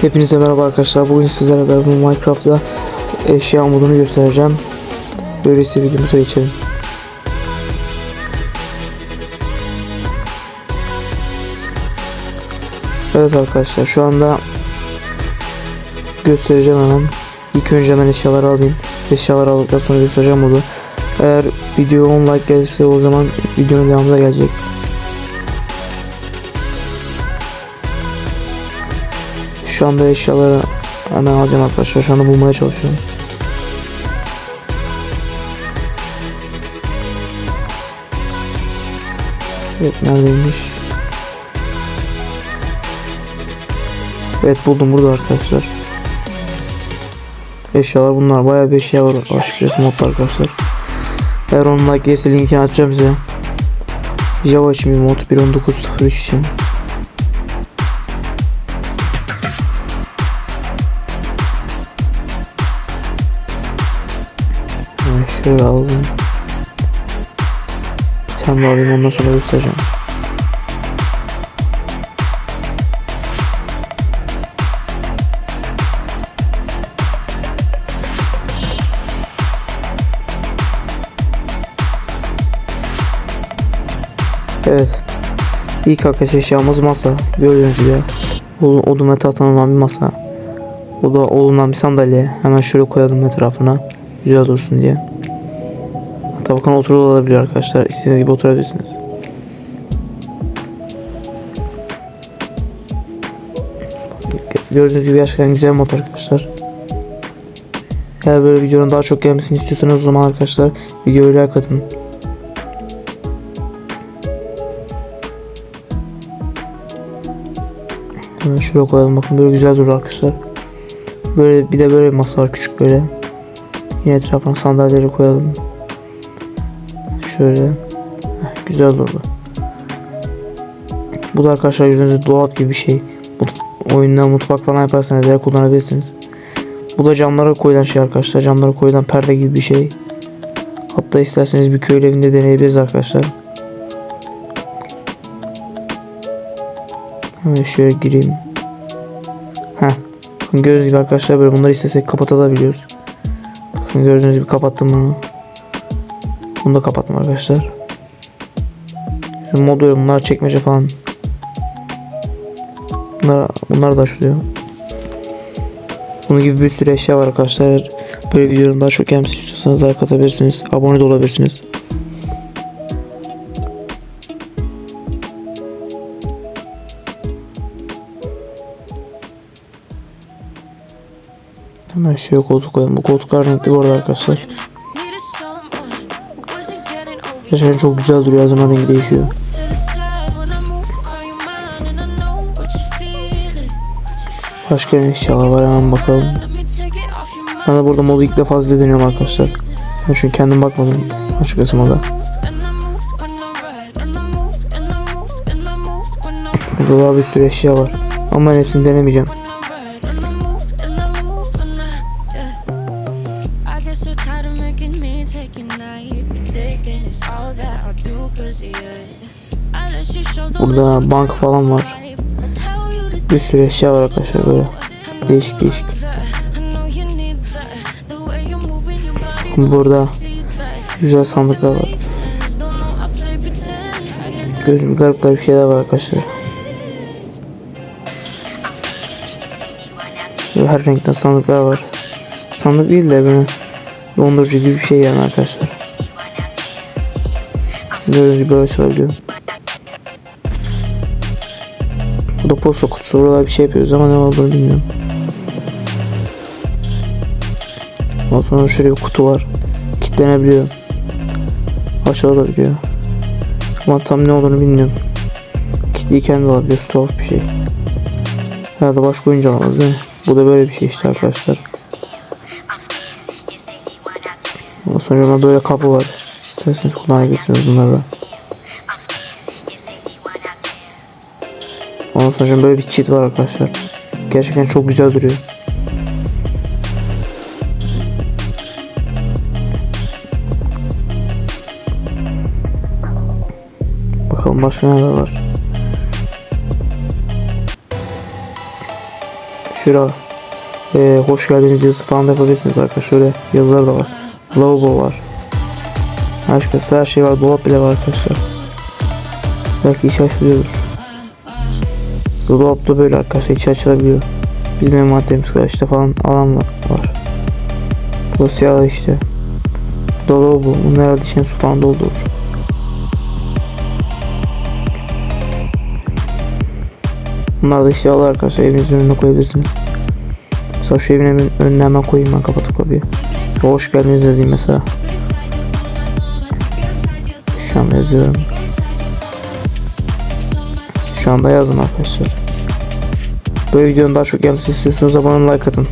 Hepinize merhaba arkadaşlar. Bugün sizlere beraber Minecraft'ta eşya modunu göstereceğim. Öyleyse videomuza geçelim. Evet arkadaşlar şu anda göstereceğim hemen. İlk önce hemen eşyaları alayım. Eşyaları aldıktan sonra göstereceğim modu. Eğer video 10 like gelirse o zaman videonun devamı da gelecek. Şu anda eşyaları hemen alacağım arkadaşlar. Şu anda bulmaya çalışıyorum. Evet neredeymiş? Evet buldum burada arkadaşlar. Eşyalar bunlar. Bayağı bir eşya var açıkçası modda arkadaşlar. Eğer onun like gelirse linkini atacağım size. Java için bir mod 1.19.03 için. Şöyle aldım. Bir tane alayım ondan sonra göstereceğim. Evet. İlk arkadaş eşyamız masa. Gördüğünüz gibi. Odun, ve tahtadan olan bir masa. O da olunan bir sandalye. Hemen şöyle koyalım etrafına. Güzel dursun diye. Hatta bakın oturulabilir arkadaşlar. İstediğiniz gibi oturabilirsiniz. Gördüğünüz gibi gerçekten güzel mod arkadaşlar. Eğer böyle videonun daha çok gelmesini istiyorsanız o zaman arkadaşlar videoyu like atın. Hemen şuraya koyalım bakın böyle güzel durur arkadaşlar. Böyle bir de böyle bir masa var küçük böyle. Yine etrafına sandalyeleri koyalım. Şöyle. Heh, güzel durdu. Bu da arkadaşlar gördüğünüz dolap gibi bir şey. Mut oyunda mutfak falan yaparsanız eğer kullanabilirsiniz. Bu da camlara koyulan şey arkadaşlar. Camlara koyulan perde gibi bir şey. Hatta isterseniz bir köy evinde deneyebiliriz arkadaşlar. Hemen şöyle gireyim. Heh. Gördüğünüz gibi arkadaşlar böyle bunları istesek kapatabiliyoruz. Bakın gördüğünüz gibi kapattım bunu. Bunu da kapattım arkadaşlar. Şimdi modül bunlar çekmece falan. Bunlar, bunlar da açılıyor. Bunun gibi bir sürü eşya var arkadaşlar. Böyle videonun daha çok gelmesini istiyorsanız like atabilirsiniz. Abone de olabilirsiniz. Hemen şöyle koltuk koyalım. Bu koltuklar renkli bu arada arkadaşlar. Gerçekten çok güzel duruyor. Zaman rengi değişiyor. Başka ne eşyalar var hemen bakalım. Ben de burada modu ilk defa size deniyorum arkadaşlar. Ben çünkü kendim bakmadım. Başkası moda. Burada daha bir sürü eşya var. Ama ben hepsini denemeyeceğim. Burada bank falan var. Bir sürü eşya var arkadaşlar böyle. Değişik değişik. Burada güzel sandıklar var. Gözüm garip garip şeyler var arkadaşlar. Böyle her renkten sandıklar var. Sandık değil de böyle dondurucu gibi bir şey yani arkadaşlar. Gördüğünüz gibi böyle açılabiliyor. Bu da posta kutusu. Burada bir şey yapıyoruz ama ne olduğunu bilmiyorum. Ondan sonra şöyle bir kutu var. Kilitlenebiliyor. Açılabiliyor. Ama tam ne olduğunu bilmiyorum. Kitleyi kendi alabiliyoruz. Tuhaf bir şey. Herhalde başka oyuncu alamaz değil mi? Bu da böyle bir şey işte arkadaşlar. Ondan sonra böyle kapı var. İsterseniz kullanabilirsiniz bunlarla. Ondan sonra böyle bir cheat var arkadaşlar. Gerçekten çok güzel duruyor. Bakalım başka neler var. Şura e, hoş geldiniz yazısı falan da yapabilirsiniz arkadaşlar. Şöyle yazılar da var. Lavabo var. Başkası her şey var. Dolap bile var arkadaşlar. Belki iş açılıyordur. Dolap da böyle arkadaşlar içi açılabiliyor. Bizim envanterimiz kadar işte falan alan var. var. Siyah işte. Dolabı bu. Bunun herhalde içine su falan doldurur. Bunlar da eşyalar arkadaşlar evinizin önüne koyabilirsiniz. Mesela şu evin önüne hemen koyayım ben kapatıp kapıyı. Hoş geldiniz yazayım mesela. Şu yazıyorum. Şu anda yazın arkadaşlar. Böyle videonun daha çok gelmesi istiyorsanuz abone like atın.